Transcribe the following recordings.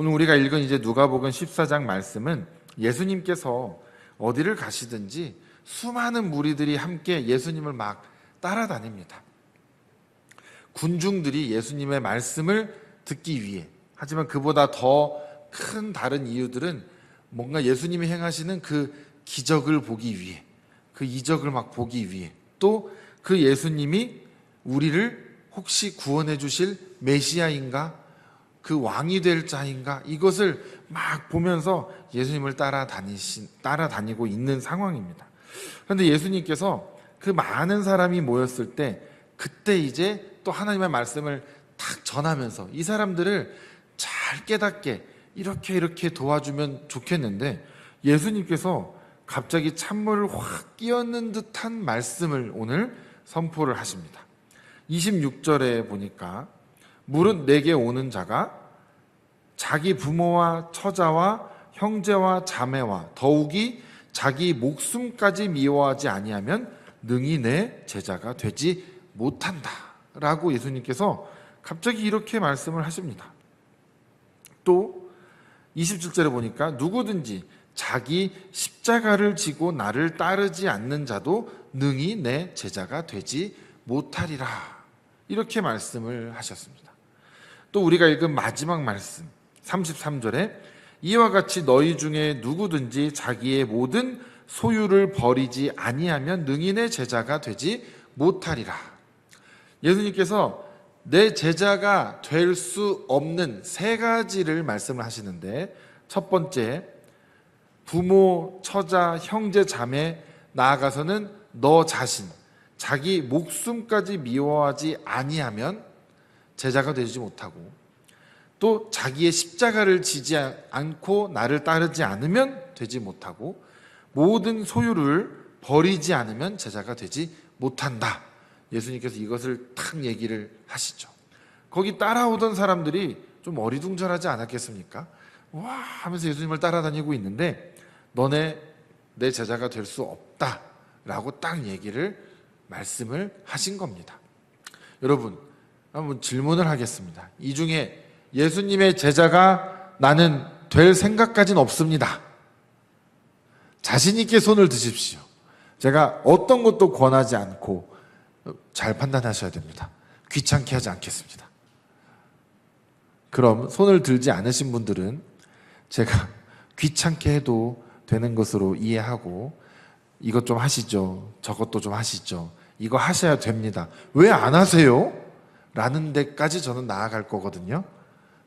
오늘 우리가 읽은 이제 누가복음 14장 말씀은 예수님께서 어디를 가시든지 수많은 무리들이 함께 예수님을 막 따라다닙니다. 군중들이 예수님의 말씀을 듣기 위해 하지만 그보다 더 큰 다른 이유들은 뭔가 예수님이 행하시는 그 기적을 보기 위해 그 이적을 막 보기 위해 또 그 예수님이 우리를 혹시 구원해 주실 메시아인가 그 왕이 될 자인가 이것을 막 보면서 예수님을 따라다니신 따라다니고 있는 상황입니다. 그런데 예수님께서 그 많은 사람이 모였을 때 그때 이제 또 하나님의 말씀을 탁 전하면서 이 사람들을 잘 깨닫게 이렇게 이렇게 도와주면 좋겠는데 예수님께서 갑자기 찬물을 확 끼얹는 듯한 말씀을 오늘 선포를 하십니다. 26절에 보니까 물은 내게 오는 자가 자기 부모와 처자와 형제와 자매와 더욱이 자기 목숨까지 미워하지 아니하면 능히 내 제자가 되지 못한다 라고 예수님께서 갑자기 이렇게 말씀을 하십니다. 또 27절에 보니까 누구든지 자기 십자가를 지고 나를 따르지 않는 자도 능히 내 제자가 되지 못하리라. 이렇게 말씀을 하셨습니다. 또 우리가 읽은 마지막 말씀 33절에 이와 같이 너희 중에 누구든지 자기의 모든 소유를 버리지 아니하면 내 제자가 되지 못하리라. 예수님께서 내 제자가 될 수 없는 세 가지를 말씀을 하시는데 첫 번째 부모, 처자, 형제, 자매 나아가서는 너 자신 자기 목숨까지 미워하지 아니하면 제자가 되지 못하고 또 자기의 십자가를 지지 않고 나를 따르지 않으면 되지 못하고 모든 소유를 버리지 않으면 제자가 되지 못한다. 예수님께서 이것을 탁 얘기를 하시죠. 거기 따라오던 사람들이 좀 어리둥절하지 않았겠습니까? 와 하면서 예수님을 따라다니고 있는데 너네 내 제자가 될 수 없다라고 딱 얘기를 말씀을 하신 겁니다. 여러분 한번 질문을 하겠습니다. 이 중에 예수님의 제자가 나는 될 생각까지는 없습니다. 자신 있게 손을 드십시오. 제가 어떤 것도 권하지 않고 잘 판단하셔야 됩니다. 귀찮게 하지 않겠습니다. 그럼 손을 들지 않으신 분들은 제가 귀찮게 해도 되는 것으로 이해하고 이것 좀 하시죠. 저것도 좀 하시죠. 이거 하셔야 됩니다. 왜 안 하세요? 라는 데까지 저는 나아갈 거거든요.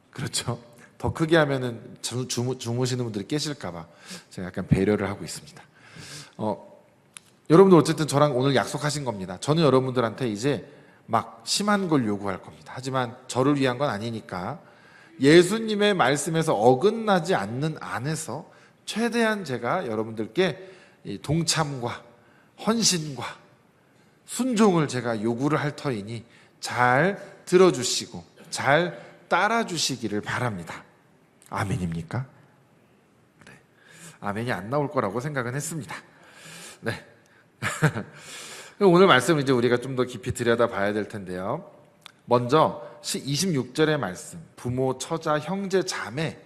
그렇죠. 더 크게 하면은 주, 주무, 주무시는 분들이 깨실까봐 제가 약간 배려를 하고 있습니다. 어, 여러분들 어쨌든 저랑 오늘 약속하신 겁니다. 저는 여러분들한테 이제 막 심한 걸 요구할 겁니다. 하지만 저를 위한 건 아니니까 예수님의 말씀에서 어긋나지 않는 안에서 최대한 제가 여러분들께 이 동참과 헌신과 순종을 제가 요구를 할 터이니 잘 들어주시고 잘 따라주시기를 바랍니다. 아멘입니까? 네. 아멘이 안 나올 거라고 생각은 했습니다. 네. 오늘 말씀 이제 우리가 좀 더 깊이 들여다 봐야 될 텐데요. 먼저 26절의 말씀, 부모, 처자, 형제, 자매,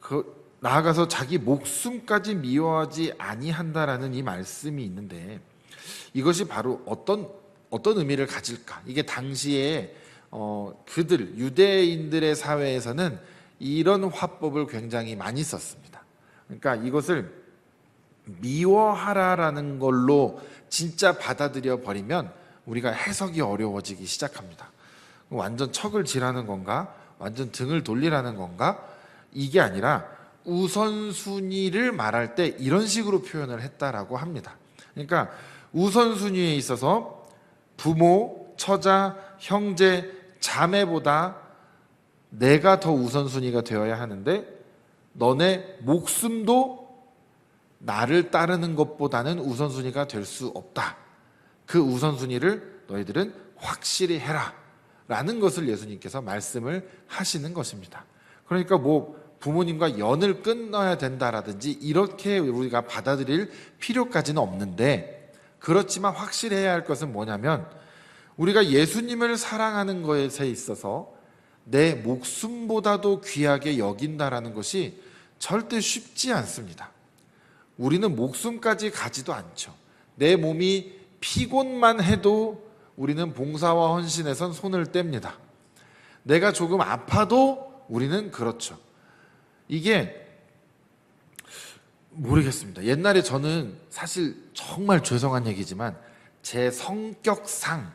그 나아가서 자기 목숨까지 미워하지 아니한다라는 이 말씀이 있는데 이것이 바로 어떤 어떤 의미를 가질까? 이게 당시에 어, 그들 유대인들의 사회에서는 이런 화법을 굉장히 많이 썼습니다. 그러니까 이것을 미워하라라는 걸로 진짜 받아들여 버리면 우리가 해석이 어려워지기 시작합니다. 완전 척을 지라는 건가? 완전 등을 돌리라는 건가? 이게 아니라 우선순위를 말할 때 이런 식으로 표현을 했다라고 합니다. 그러니까 우선순위에 있어서 부모, 처자, 형제, 자매보다 내가 더 우선순위가 되어야 하는데 너네 목숨도 나를 따르는 것보다는 우선순위가 될 수 없다. 그 우선순위를 너희들은 확실히 해라. 라는 것을 예수님께서 말씀을 하시는 것입니다. 그러니까 뭐 부모님과 연을 끊어야 된다라든지 이렇게 우리가 받아들일 필요까지는 없는데 그렇지만 확실해야 할 것은 뭐냐면 우리가 예수님을 사랑하는 것에 있어서 내 목숨보다도 귀하게 여긴다라는 것이 절대 쉽지 않습니다. 우리는 목숨까지 가지도 않죠. 내 몸이 피곤만 해도 우리는 봉사와 헌신에선 손을 뗍니다. 내가 조금 아파도 우리는 그렇죠. 이게 모르겠습니다. 옛날에 저는 사실 정말 죄송한 얘기지만 제 성격상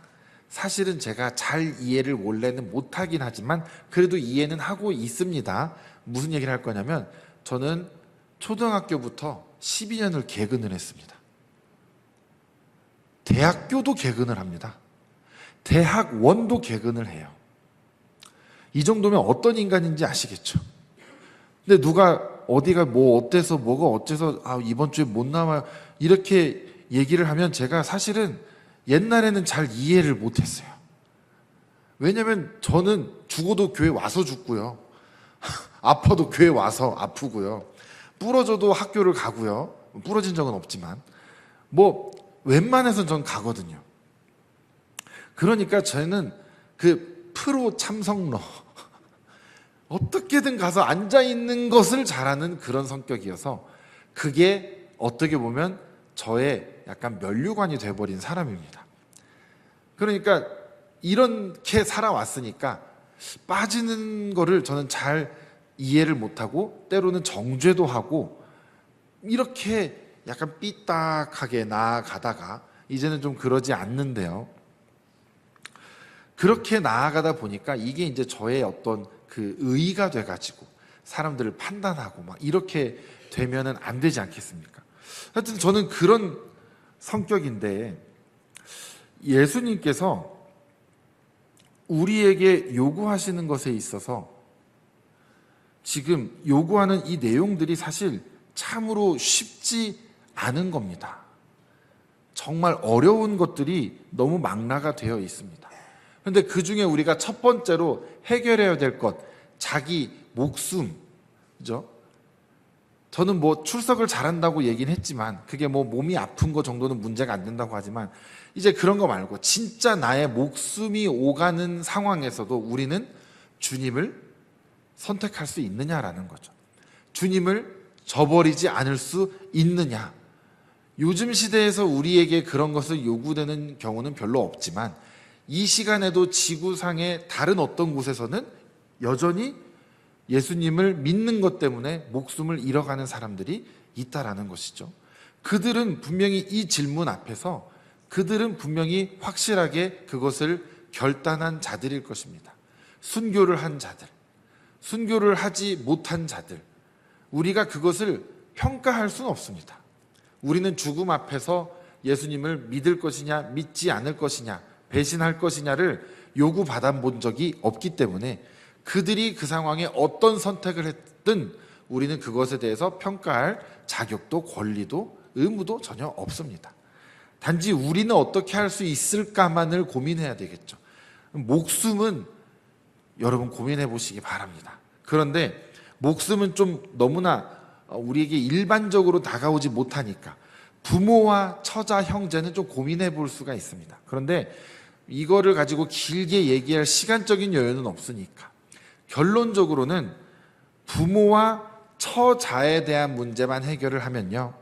사실은 제가 잘 이해를 원래는 못하긴 하지만 그래도 이해는 하고 있습니다. 무슨 얘기를 할 거냐면 저는 초등학교부터 12년을 개근을 했습니다. 대학교도 개근을 합니다. 대학원도 개근을 해요. 이 정도면 어떤 인간인지 아시겠죠? 근데 누가 어디가 뭐 어때서 뭐가 어째서 아 이번 주에 못 나와 이렇게 얘기를 하면 제가 사실은 옛날에는 잘 이해를 못했어요. 왜냐면 저는 죽어도 교회 와서 죽고요. 아파도 교회 와서 아프고요. 부러져도 학교를 가고요. 부러진 적은 없지만 뭐 웬만해선 전 가거든요. 그러니까 저는 그 프로 참석러 어떻게든 가서 앉아 있는 것을 잘하는 그런 성격이어서 그게 어떻게 보면 저의 약간 면류관이 돼버린 사람입니다. 그러니까 이렇게 살아왔으니까 빠지는 거를 저는 잘 이해를 못하고 때로는 정죄도 하고 이렇게 약간 삐딱하게 나아가다가 이제는 좀 그러지 않는데요. 그렇게 나아가다 보니까 이게 이제 저의 어떤 그 의의가 돼가지고 사람들을 판단하고 막 이렇게 되면은 안 되지 않겠습니까? 하여튼 저는 그런 성격인데 예수님께서 우리에게 요구하시는 것에 있어서 지금 요구하는 이 내용들이 사실 참으로 쉽지 않은 겁니다. 정말 어려운 것들이 너무 망라가 되어 있습니다. 그런데 그 중에 우리가 첫 번째로 해결해야 될 것, 자기 목숨, 그죠? 저는 뭐 출석을 잘한다고 얘기는 했지만 그게 뭐 몸이 아픈 거 정도는 문제가 안 된다고 하지만 이제 그런 거 말고 진짜 나의 목숨이 오가는 상황에서도 우리는 주님을 선택할 수 있느냐라는 거죠. 주님을 저버리지 않을 수 있느냐. 요즘 시대에서 우리에게 그런 것을 요구되는 경우는 별로 없지만 이 시간에도 지구상의 다른 어떤 곳에서는 여전히 예수님을 믿는 것 때문에 목숨을 잃어가는 사람들이 있다라는 것이죠. 그들은 분명히 이 질문 앞에서 그들은 분명히 확실하게 그것을 결단한 자들일 것입니다. 순교를 한 자들, 순교를 하지 못한 자들, 우리가 그것을 평가할 수는 없습니다. 우리는 죽음 앞에서 예수님을 믿을 것이냐, 믿지 않을 것이냐, 배신할 것이냐를 요구받아 본 적이 없기 때문에 그들이 그 상황에 어떤 선택을 했든 우리는 그것에 대해서 평가할 자격도 권리도 의무도 전혀 없습니다. 단지 우리는 어떻게 할 수 있을까만을 고민해야 되겠죠. 목숨은 여러분 고민해 보시기 바랍니다. 그런데 목숨은 좀 너무나 우리에게 일반적으로 다가오지 못하니까 부모와 처자, 형제는 좀 고민해 볼 수가 있습니다. 그런데 이거를 가지고 길게 얘기할 시간적인 여유는 없으니까 결론적으로는 부모와 처자에 대한 문제만 해결을 하면요.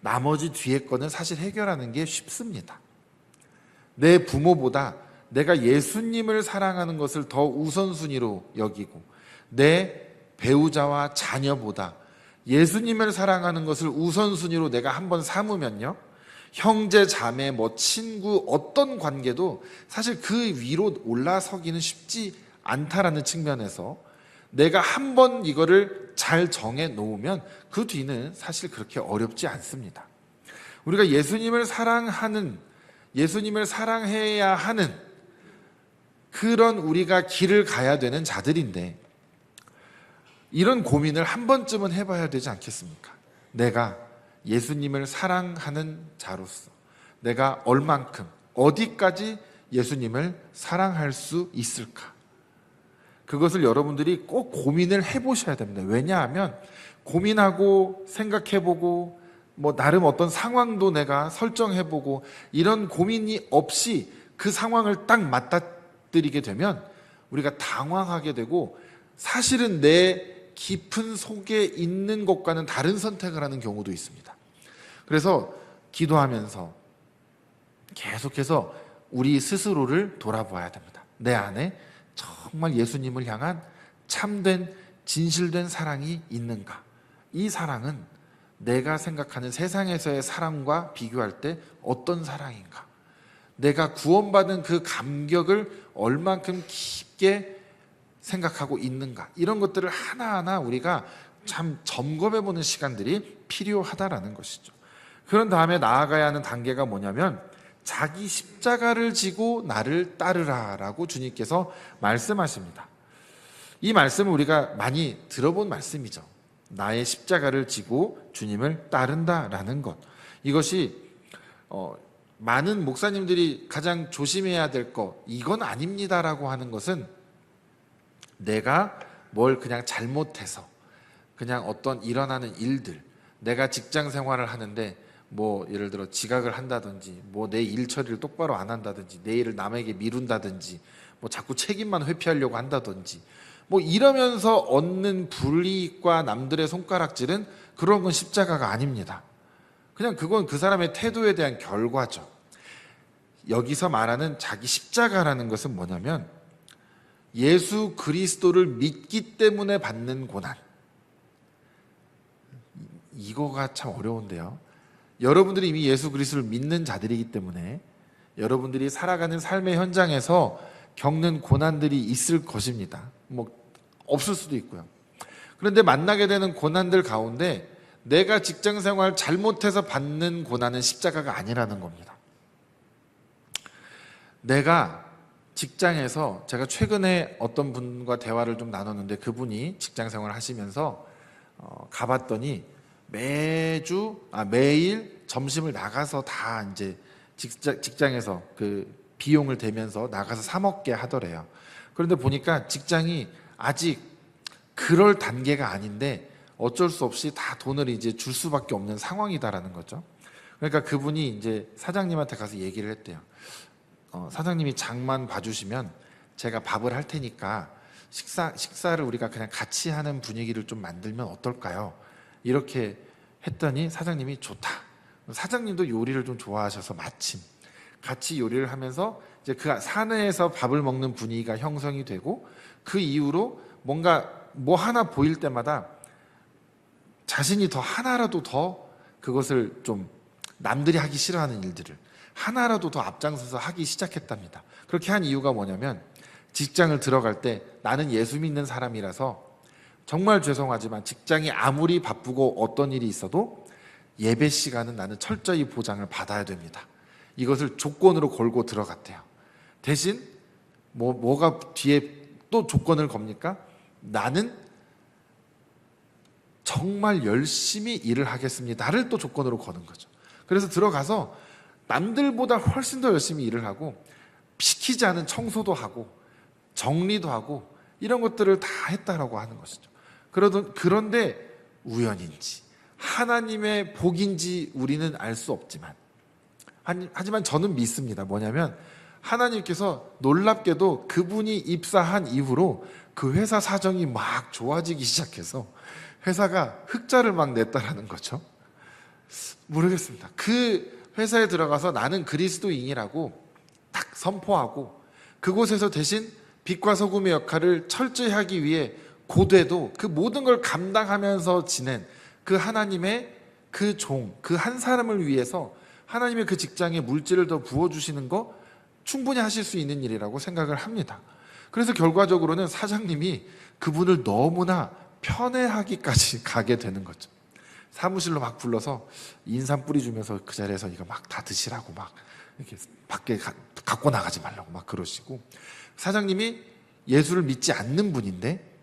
나머지 뒤에 거는 사실 해결하는 게 쉽습니다. 내 부모보다 내가 예수님을 사랑하는 것을 더 우선순위로 여기고 내 배우자와 자녀보다 예수님을 사랑하는 것을 우선순위로 내가 한번 삼으면요. 형제, 자매, 뭐 친구 어떤 관계도 사실 그 위로 올라서기는 쉽지 않다라는 측면에서 내가 한 번 이거를 잘 정해 놓으면 그 뒤는 사실 그렇게 어렵지 않습니다. 우리가 예수님을 사랑하는 예수님을 사랑해야 하는 그런 우리가 길을 가야 되는 자들인데 이런 고민을 한 번쯤은 해봐야 되지 않겠습니까? 내가 예수님을 사랑하는 자로서 내가 얼만큼 어디까지 예수님을 사랑할 수 있을까? 그것을 여러분들이 꼭 고민을 해보셔야 됩니다. 왜냐하면 고민하고 생각해보고 뭐 나름 어떤 상황도 내가 설정해보고 이런 고민이 없이 그 상황을 딱 맞닥뜨리게 되면 우리가 당황하게 되고 사실은 내 깊은 속에 있는 것과는 다른 선택을 하는 경우도 있습니다. 그래서 기도하면서 계속해서 우리 스스로를 돌아보아야 됩니다. 내 안에 정말 예수님을 향한 참된 진실된 사랑이 있는가? 이 사랑은 내가 생각하는 세상에서의 사랑과 비교할 때 어떤 사랑인가? 내가 구원받은 그 감격을 얼만큼 깊게 생각하고 있는가? 이런 것들을 하나하나 우리가 참 점검해 보는 시간들이 필요하다라는 것이죠. 그런 다음에 나아가야 하는 단계가 뭐냐면 자기 십자가를 지고 나를 따르라라고 주님께서 말씀하십니다. 이 말씀은 우리가 많이 들어본 말씀이죠. 나의 십자가를 지고 주님을 따른다라는 것. 이것이 어, 많은 목사님들이 가장 조심해야 될 것, 이건 아닙니다라고 하는 것은 내가 뭘 그냥 잘못해서 그냥 어떤 일어나는 일들, 내가 직장 생활을 하는데 뭐 예를 들어 지각을 한다든지 뭐 내 일 처리를 똑바로 안 한다든지 내 일을 남에게 미룬다든지 뭐 자꾸 책임만 회피하려고 한다든지 뭐 이러면서 얻는 불이익과 남들의 손가락질은 그런 건 십자가가 아닙니다. 그냥 그건 그 사람의 태도에 대한 결과죠. 여기서 말하는 자기 십자가라는 것은 뭐냐면 예수 그리스도를 믿기 때문에 받는 고난. 이거가 참 어려운데요. 여러분들이 이미 예수 그리스도를 믿는 자들이기 때문에 여러분들이 살아가는 삶의 현장에서 겪는 고난들이 있을 것입니다. 뭐 없을 수도 있고요. 그런데 만나게 되는 고난들 가운데 내가 직장 생활 잘못해서 받는 고난은 십자가가 아니라는 겁니다. 내가 직장에서 제가 최근에 어떤 분과 대화를 좀 나눴는데 그분이 직장 생활 하시면서 어, 가봤더니 매주 아 매일 점심을 나가서 다 이제 직장, 직장에서 그 비용을 대면서 나가서 사 먹게 하더래요. 그런데 보니까 직장이 아직 그럴 단계가 아닌데 어쩔 수 없이 다 돈을 이제 줄 수밖에 없는 상황이다라는 거죠. 그러니까 그분이 이제 사장님한테 가서 얘기를 했대요. 어, 사장님이 장만 봐주시면 제가 밥을 할 테니까 식사 식사를 우리가 그냥 같이 하는 분위기를 좀 만들면 어떨까요? 이렇게 했더니 사장님이 좋다. 사장님도 요리를 좀 좋아하셔서 마침 같이 요리를 하면서 이제 그 사내에서 밥을 먹는 분위기가 형성이 되고 그 이후로 뭔가 뭐 하나 보일 때마다 자신이 더 하나라도 더 그것을 좀 남들이 하기 싫어하는 일들을 하나라도 더 앞장서서 하기 시작했답니다. 그렇게 한 이유가 뭐냐면 직장을 들어갈 때 나는 예수 믿는 사람이라서 정말 죄송하지만 직장이 아무리 바쁘고 어떤 일이 있어도 예배 시간은 나는 철저히 보장을 받아야 됩니다. 이것을 조건으로 걸고 들어갔대요. 대신 뭐 뭐가 뒤에 또 조건을 겁니까? 나는 정말 열심히 일을 하겠습니다를 또 조건으로 거는 거죠. 그래서 들어가서 남들보다 훨씬 더 열심히 일을 하고 시키지 않은 청소도 하고 정리도 하고 이런 것들을 다 했다라고 하는 것이죠. 그러던 그런데 우연인지 하나님의 복인지 우리는 알 수 없지만 하지만 저는 믿습니다. 뭐냐면 하나님께서 놀랍게도 그분이 입사한 이후로 그 회사 사정이 막 좋아지기 시작해서 회사가 흑자를 막 냈다라는 거죠. 모르겠습니다. 그 회사에 들어가서 나는 그리스도인이라고 딱 선포하고 그곳에서 대신 빛과 소금의 역할을 철저히 하기 위해 고되도 그 모든 걸 감당하면서 지낸 그 하나님의 그 종, 그 한 사람을 위해서 하나님의 그 직장에 물질을 더 부어주시는 거 충분히 하실 수 있는 일이라고 생각을 합니다. 그래서 결과적으로는 사장님이 그분을 너무나 편애하기까지 가게 되는 거죠. 사무실로 막 불러서 인삼 뿌리 주면서 그 자리에서 이거 막 다 드시라고 막 이렇게 밖에 가, 갖고 나가지 말라고 막 그러시고 사장님이 예수를 믿지 않는 분인데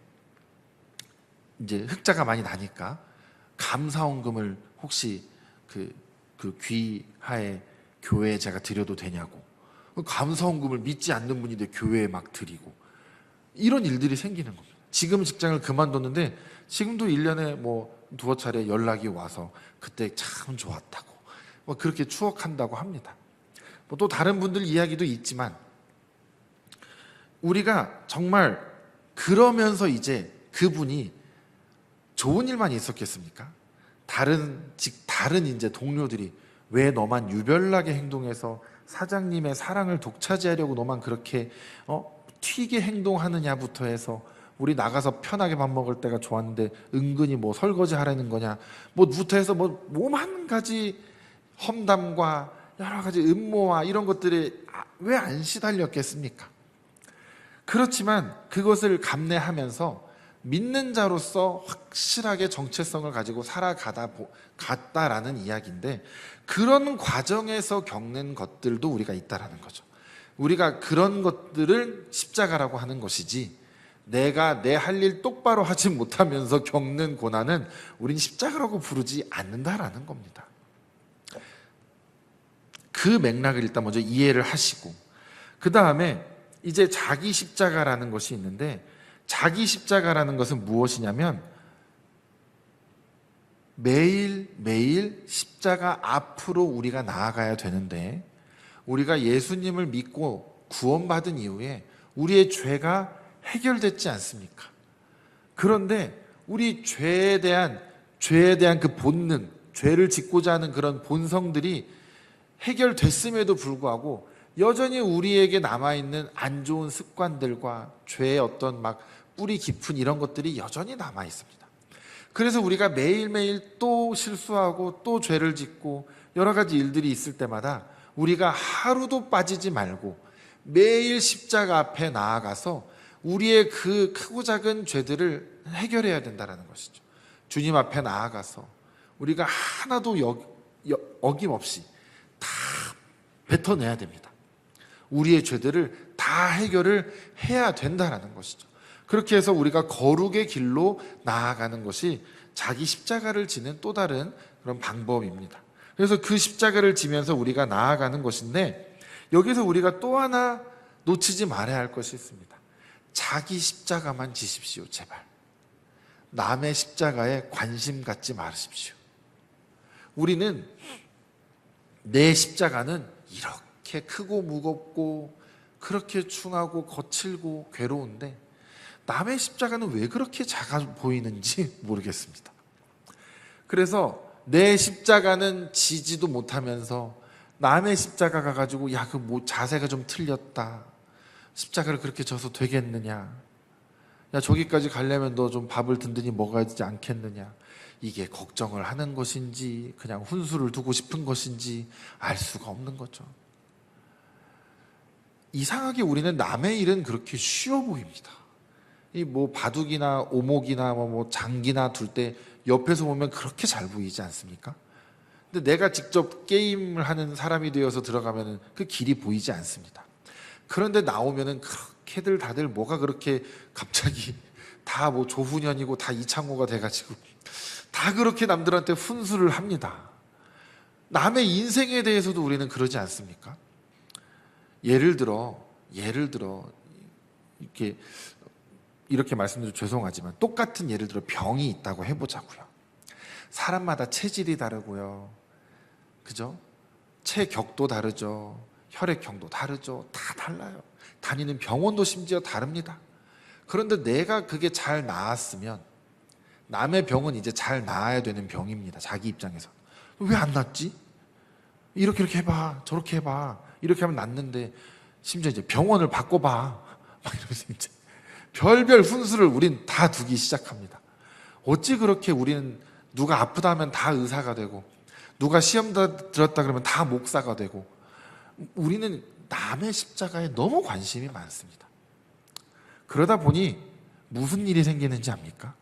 이제 흑자가 많이 나니까 감사원금을 혹시 그, 그 귀하에 교회에 제가 드려도 되냐고 감사원금을 믿지 않는 분인데 교회에 막 드리고 이런 일들이 생기는 겁니다. 지금 직장을 그만뒀는데 지금도 1년에 뭐 두어 차례 연락이 와서 그때 참 좋았다고 뭐 그렇게 추억한다고 합니다. 뭐 또 다른 분들 이야기도 있지만 우리가 정말 그러면서 이제 그분이 좋은 일만 있었겠습니까? 다른 직 다른 이제 동료들이 왜 너만 유별나게 행동해서 사장님의 사랑을 독차지하려고 너만 그렇게 어 튀게 행동하느냐부터 해서 우리 나가서 편하게 밥 먹을 때가 좋았는데 은근히 뭐 설거지 하라는 거냐 뭐부터 해서 뭐 몸 한 가지 험담과 여러 가지 음모와 이런 것들이 왜 안 시달렸겠습니까? 그렇지만 그것을 감내하면서 믿는 자로서 확실하게 정체성을 가지고 살아가다 보- 갔다라는 이야기인데 그런 과정에서 겪는 것들도 우리가 있다라는 거죠. 우리가 그런 것들을 십자가라고 하는 것이지 내가 내 할 일 똑바로 하지 못하면서 겪는 고난은 우린 십자가라고 부르지 않는다라는 겁니다. 그 맥락을 일단 먼저 이해를 하시고 그 다음에 이제 자기 십자가라는 것이 있는데 자기 십자가라는 것은 무엇이냐면 매일 매일 십자가 앞으로 우리가 나아가야 되는데 우리가 예수님을 믿고 구원받은 이후에 우리의 죄가 해결됐지 않습니까? 그런데 우리 죄에 대한 죄에 대한 그 본능, 죄를 짓고자 하는 그런 본성들이 해결됐음에도 불구하고 여전히 우리에게 남아 있는 안 좋은 습관들과 죄의 어떤 막 뿌리 깊은 이런 것들이 여전히 남아 있습니다. 그래서 우리가 매일매일 또 실수하고 또 죄를 짓고 여러 가지 일들이 있을 때마다 우리가 하루도 빠지지 말고 매일 십자가 앞에 나아가서 우리의 그 크고 작은 죄들을 해결해야 된다는 것이죠. 주님 앞에 나아가서 우리가 하나도 여, 여, 어김없이 다 뱉어내야 됩니다. 우리의 죄들을 다 해결을 해야 된다라는 것이죠. 그렇게 해서 우리가 거룩의 길로 나아가는 것이 자기 십자가를 지는 또 다른 그런 방법입니다. 그래서 그 십자가를 지면서 우리가 나아가는 것인데 여기서 우리가 또 하나 놓치지 말아야 할 것이 있습니다. 자기 십자가만 지십시오, 제발. 남의 십자가에 관심 갖지 마십시오. 우리는 내 십자가는 이렇게 크고 무겁고 그렇게 충하고 거칠고 괴로운데 남의 십자가는 왜 그렇게 작아 보이는지 모르겠습니다. 그래서 내 십자가는 지지도 못하면서 남의 십자가가 가지고 야 그 뭐 자세가 좀 틀렸다. 십자가를 그렇게 져서 되겠느냐? 야 저기까지 가려면 너 좀 밥을 든든히 먹어야 되지 않겠느냐? 이게 걱정을 하는 것인지 그냥 훈수를 두고 싶은 것인지 알 수가 없는 거죠. 이상하게 우리는 남의 일은 그렇게 쉬워 보입니다. 이 뭐 바둑이나 오목이나 뭐, 뭐 장기나 둘 때 옆에서 보면 그렇게 잘 보이지 않습니까? 근데 내가 직접 게임을 하는 사람이 되어서 들어가면은 그 길이 보이지 않습니다. 그런데 나오면은 그렇게들 다들 뭐가 그렇게 갑자기 다 뭐 조훈현이고 다 이창호가 돼가지고 다 그렇게 남들한테 훈수를 합니다. 남의 인생에 대해서도 우리는 그러지 않습니까? 예를 들어, 예를 들어, 이렇게, 이렇게 말씀드려 죄송하지만 똑같은 예를 들어 병이 있다고 해보자고요. 사람마다 체질이 다르고요. 그죠? 체격도 다르죠. 혈액형도 다르죠. 다 달라요. 다니는 병원도 심지어 다릅니다. 그런데 내가 그게 잘 나았으면 남의 병은 이제 잘 나아야 되는 병입니다. 자기 입장에서. 왜 안 낫지? 이렇게 이렇게 해봐. 저렇게 해봐. 이렇게 하면 낫는데 심지어 이제 병원을 바꿔봐. 막 이러면서 이제 별별 훈수를 우린 다 두기 시작합니다. 어찌 그렇게 우리는 누가 아프다 하면 다 의사가 되고 누가 시험 다 들었다 그러면 다 목사가 되고 우리는 남의 십자가에 너무 관심이 많습니다. 그러다 보니 무슨 일이 생기는지 압니까?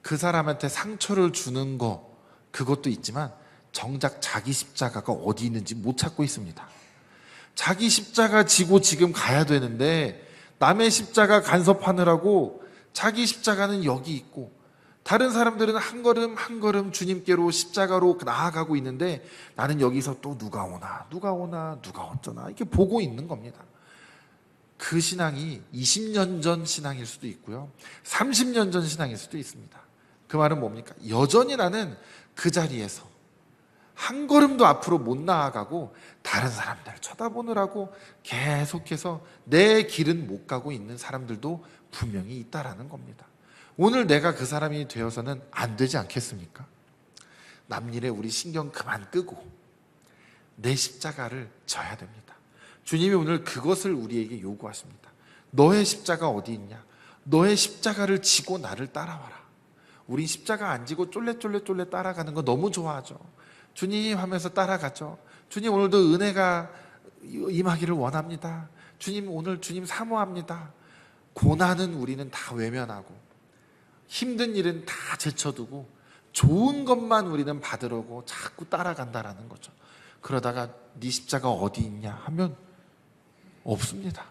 그 사람한테 상처를 주는 거 그것도 있지만 정작 자기 십자가가 어디 있는지 못 찾고 있습니다. 자기 십자가 지고 지금 가야 되는데 남의 십자가 간섭하느라고 자기 십자가는 여기 있고 다른 사람들은 한 걸음 한 걸음 주님께로 십자가로 나아가고 있는데 나는 여기서 또 누가 오나 누가 오나 누가 어쩌나 이렇게 보고 있는 겁니다. 그 신앙이 20년 전 신앙일 수도 있고요. 30년 전 신앙일 수도 있습니다. 그 말은 뭡니까? 여전히 나는 그 자리에서 한 걸음도 앞으로 못 나아가고 다른 사람들 쳐다보느라고 계속해서 내 길은 못 가고 있는 사람들도 분명히 있다라는 겁니다. 오늘 내가 그 사람이 되어서는 안 되지 않겠습니까? 남일에 우리 신경 그만 끄고 내 십자가를 져야 됩니다. 주님이 오늘 그것을 우리에게 요구하십니다. 너의 십자가 어디 있냐? 너의 십자가를 지고 나를 따라와라. 우린 십자가 안 지고 쫄래쫄래쫄래 따라가는 거 너무 좋아하죠. 주님 하면서 따라가죠. 주님 오늘도 은혜가 임하기를 원합니다. 주님 오늘 주님 사모합니다. 고난은 우리는 다 외면하고 힘든 일은 다 제쳐두고 좋은 것만 우리는 받으려고 자꾸 따라간다라는 거죠. 그러다가 네 십자가 어디 있냐 하면 없습니다.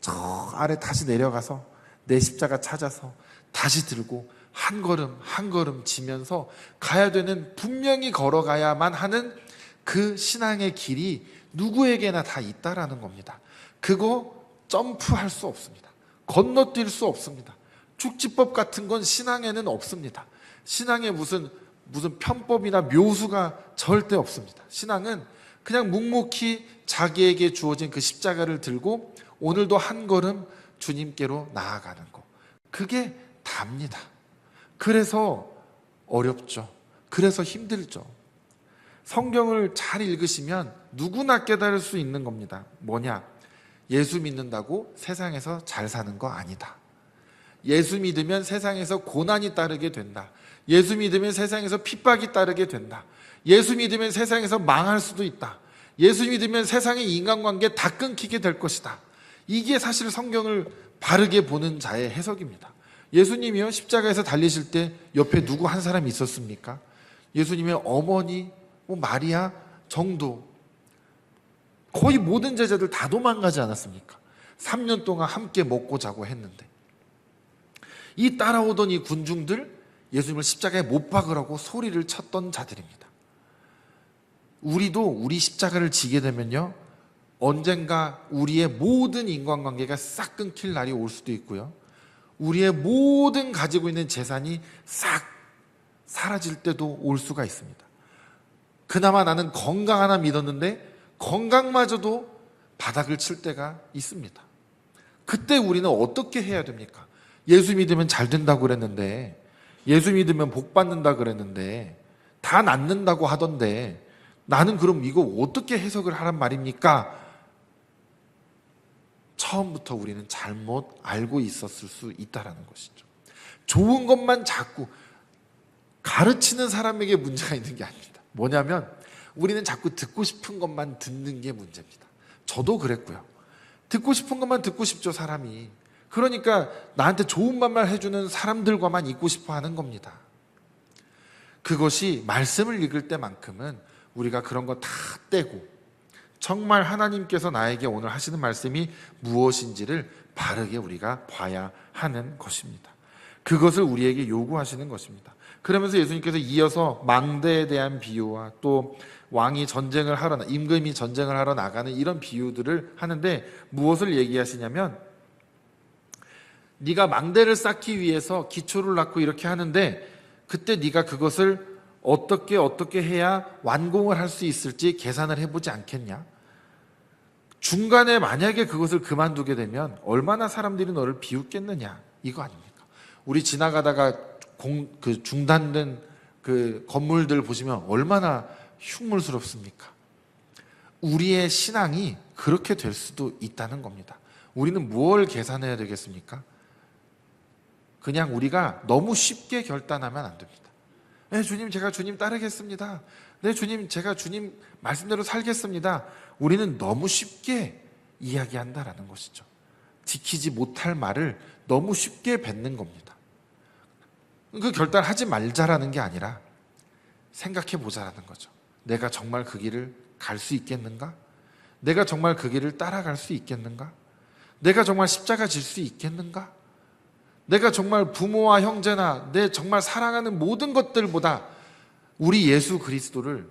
저 아래 다시 내려가서 내 십자가 찾아서 다시 들고 한 걸음 한 걸음 지면서 가야 되는 분명히 걸어가야만 하는 그 신앙의 길이 누구에게나 다 있다라는 겁니다. 그거 점프할 수 없습니다. 건너뛸 수 없습니다. 축지법 같은 건 신앙에는 없습니다. 신앙에 무슨 무슨 편법이나 묘수가 절대 없습니다. 신앙은 그냥 묵묵히 자기에게 주어진 그 십자가를 들고 오늘도 한 걸음 주님께로 나아가는 거. 그게 답니다. 그래서 어렵죠. 그래서 힘들죠. 성경을 잘 읽으시면 누구나 깨달을 수 있는 겁니다. 뭐냐? 예수 믿는다고 세상에서 잘 사는 거 아니다. 예수 믿으면 세상에서 고난이 따르게 된다. 예수 믿으면 세상에서 핍박이 따르게 된다. 예수 믿으면 세상에서 망할 수도 있다. 예수 믿으면 세상의 인간관계 다 끊기게 될 것이다. 이게 사실 성경을 바르게 보는 자의 해석입니다. 예수님이요 십자가에서 달리실 때 옆에 누구 한 사람이 있었습니까? 예수님의 어머니, 뭐 마리아 정도 거의 모든 제자들 다 도망가지 않았습니까? 3년 동안 함께 먹고 자고 했는데 이 따라오던 이 군중들 예수님을 십자가에 못 박으라고 소리를 쳤던 자들입니다. 우리도 우리 십자가를 지게 되면요 언젠가 우리의 모든 인간관계가 싹 끊길 날이 올 수도 있고요. 우리의 모든 가지고 있는 재산이 싹 사라질 때도 올 수가 있습니다. 그나마 나는 건강 하나 믿었는데 건강마저도 바닥을 칠 때가 있습니다. 그때 우리는 어떻게 해야 됩니까? 예수 믿으면 잘 된다고 그랬는데, 예수 믿으면 복 받는다 그랬는데, 다 낫는다고 하던데, 나는 그럼 이거 어떻게 해석을 하란 말입니까? 처음부터 우리는 잘못 알고 있었을 수 있다라는 것이죠. 좋은 것만 자꾸 가르치는 사람에게 문제가 있는 게 아닙니다. 뭐냐면 우리는 자꾸 듣고 싶은 것만 듣는 게 문제입니다. 저도 그랬고요. 듣고 싶은 것만 듣고 싶죠, 사람이. 그러니까 나한테 좋은 말만 해주는 사람들과만 있고 싶어 하는 겁니다. 그것이 말씀을 읽을 때만큼은 우리가 그런 거 다 떼고 정말 하나님께서 나에게 오늘 하시는 말씀이 무엇인지를 바르게 우리가 봐야 하는 것입니다. 그것을 우리에게 요구하시는 것입니다. 그러면서 예수님께서 이어서 망대에 대한 비유와 또 왕이 전쟁을 하러 나- 임금이 전쟁을 하러 나가는 이런 비유들을 하는데 무엇을 얘기하시냐면 네가 망대를 쌓기 위해서 기초를 낳고 이렇게 하는데 그때 네가 그것을 어떻게 어떻게 해야 완공을 할 수 있을지 계산을 해보지 않겠냐? 중간에 만약에 그것을 그만두게 되면 얼마나 사람들이 너를 비웃겠느냐? 이거 아닙니까? 우리 지나가다가 공, 그 중단된 그 건물들 보시면 얼마나 흉물스럽습니까? 우리의 신앙이 그렇게 될 수도 있다는 겁니다. 우리는 무엇을 계산해야 되겠습니까? 그냥 우리가 너무 쉽게 결단하면 안 됩니다. 네, 주님, 제가 주님 따르겠습니다. 네, 주님, 제가 주님 말씀대로 살겠습니다. 우리는 너무 쉽게 이야기한다라는 것이죠. 지키지 못할 말을 너무 쉽게 뱉는 겁니다. 그 결단하지 말자라는 게 아니라 생각해 보자라는 거죠. 내가 정말 그 길을 갈 수 있겠는가? 내가 정말 그 길을 따라갈 수 있겠는가? 내가 정말 십자가 질 수 있겠는가? 내가 정말 부모와 형제나 내 정말 사랑하는 모든 것들보다 우리 예수 그리스도를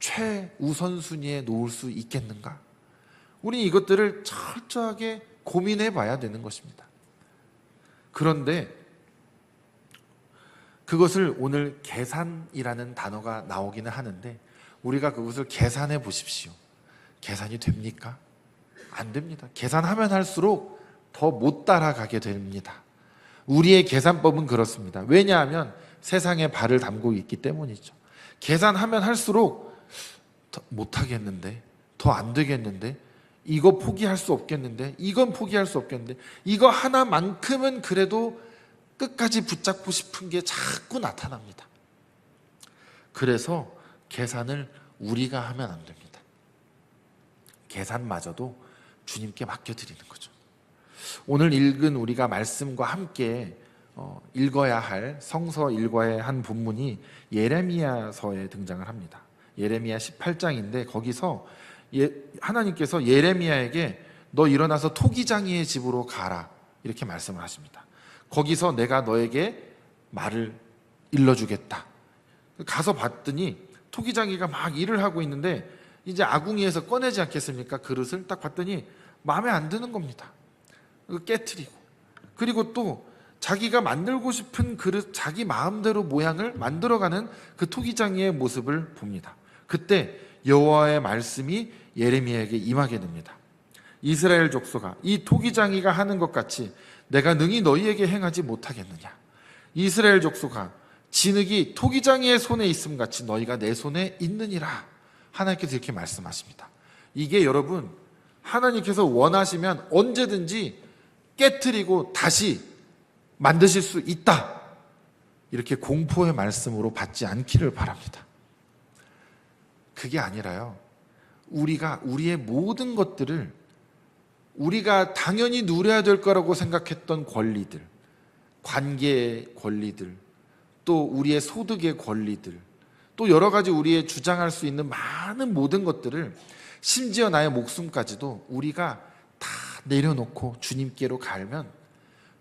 최우선순위에 놓을 수 있겠는가? 우리 이것들을 철저하게 고민해 봐야 되는 것입니다. 그런데 그것을 오늘 계산이라는 단어가 나오기는 하는데 우리가 그것을 계산해 보십시오. 계산이 됩니까? 안 됩니다. 계산하면 할수록 더 못 따라가게 됩니다. 우리의 계산법은 그렇습니다. 왜냐하면 세상에 발을 담고 있기 때문이죠. 계산하면 할수록 더 못하겠는데, 더 안 되겠는데, 이거 포기할 수 없겠는데, 이건 포기할 수 없겠는데, 이거 하나만큼은 그래도 끝까지 붙잡고 싶은 게 자꾸 나타납니다. 그래서 계산을 우리가 하면 안 됩니다. 계산마저도 주님께 맡겨드리는 거죠. 오늘 읽은 우리가 말씀과 함께 어, 읽어야 할 성서 읽어야 한 본문이 예레미야서에 등장을 합니다. 예레미야 18장인데 거기서 예, 하나님께서 예레미야에게 너 일어나서 토기장이의 집으로 가라 이렇게 말씀을 하십니다. 거기서 내가 너에게 말을 일러주겠다. 가서 봤더니 토기장이가 막 일을 하고 있는데 이제 아궁이에서 꺼내지 않겠습니까? 그릇을 딱 봤더니 마음에 안 드는 겁니다. 그거 깨트리고 그리고 또 자기가 만들고 싶은 그릇 자기 마음대로 모양을 만들어가는 그 토기장이의 모습을 봅니다. 그때 여호와의 말씀이 예레미야에게 임하게 됩니다. 이스라엘 족속아 이 토기장이가 하는 것 같이 내가 능히 너희에게 행하지 못하겠느냐 이스라엘 족속아 진흙이 토기장이의 손에 있음 같이 너희가 내 손에 있느니라 하나님께서 이렇게 말씀하십니다. 이게 여러분 하나님께서 원하시면 언제든지 깨뜨리고 다시 만드실 수 있다. 이렇게 공포의 말씀으로 받지 않기를 바랍니다. 그게 아니라요. 우리가 우리의 모든 것들을 우리가 당연히 누려야 될 거라고 생각했던 권리들, 관계의 권리들, 또 우리의 소득의 권리들, 또 여러 가지 우리의 주장할 수 있는 많은 모든 것들을 심지어 나의 목숨까지도 우리가 다 내려놓고 주님께로 갈면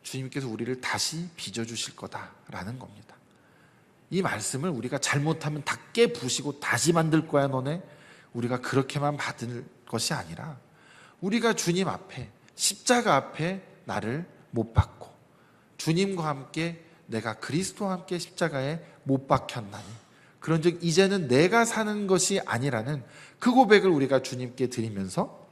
주님께서 우리를 다시 빚어주실 거다라는 겁니다. 이 말씀을 우리가 잘못하면 다 깨부시고 다시 만들 거야 너네? 우리가 그렇게만 받을 것이 아니라 우리가 주님 앞에 십자가 앞에 나를 못 박고 주님과 함께 내가 그리스도와 함께 십자가에 못 박혔나니. 그런즉 이제는 내가 사는 것이 아니라는 그 고백을 우리가 주님께 드리면서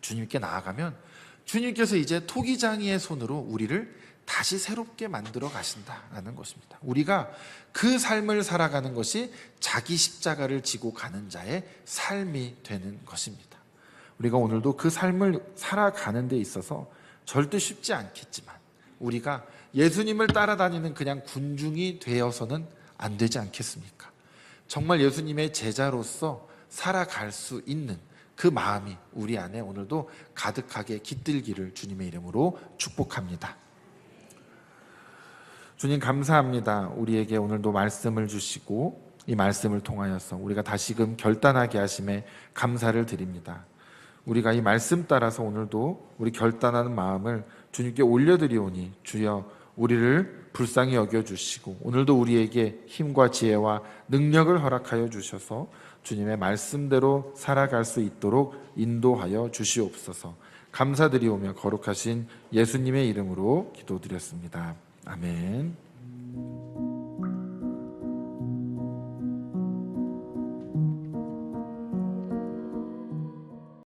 주님께 나아가면 주님께서 이제 토기장이의 손으로 우리를 다시 새롭게 만들어 가신다라는 것입니다. 우리가 그 삶을 살아가는 것이 자기 십자가를 지고 가는 자의 삶이 되는 것입니다. 우리가 오늘도 그 삶을 살아가는 데 있어서 절대 쉽지 않겠지만 우리가 예수님을 따라다니는 그냥 군중이 되어서는 안 되지 않겠습니까? 정말 예수님의 제자로서 살아갈 수 있는 그 마음이 우리 안에 오늘도 가득하게 깃들기를 주님의 이름으로 축복합니다. 주님 감사합니다. 우리에게 오늘도 말씀을 주시고 이 말씀을 통하여서 우리가 다시금 결단하게 하심에 감사를 드립니다. 우리가 이 말씀 따라서 오늘도 우리 결단하는 마음을 주님께 올려드리오니 주여 우리를 불쌍히 여겨 주시고 오늘도 우리에게 힘과 지혜와 능력을 허락하여 주셔서 주님의 말씀대로 살아갈 수 있도록 인도하여 주시옵소서. 감사드리오며 거룩하신 예수님의 이름으로 기도드렸습니다. 아멘.